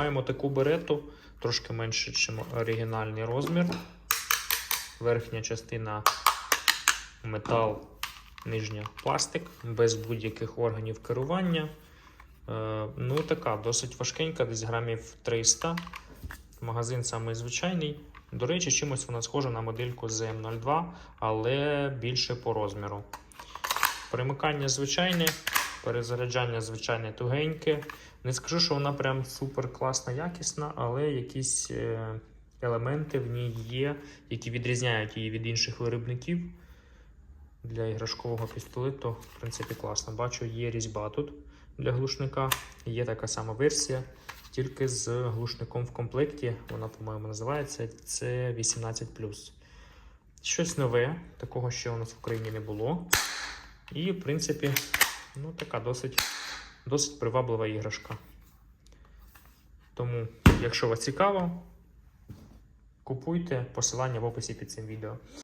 Маємо таку берету, трошки менше, ніж оригінальний розмір. Верхня частина метал, нижня пластик, без будь-яких органів керування. Е, ну, така досить важкенька, десь грамів 300. Магазин самий звичайний. До речі, чимось вона схожа на модельку ZM02, але більше по розміру. Примикання звичайне, перезаряджання звичайне тугеньке. Не скажу, що вона прям супер класна, якісна, але якісь е, елементи в ній є, які відрізняють її від інших виробників. Для іграшкового пістолету, в принципі, класно. Бачу, є різьба тут для глушника. Є така сама версія, тільки з глушником в комплекті. Вона, по-моєму, називається це 18. Щось нове, такого ще у нас в Україні не було. І, в принципі, ну, така досить, досить приваблива іграшка. Тому, якщо вас цікаво, купуйте посилання в описі під цим відео.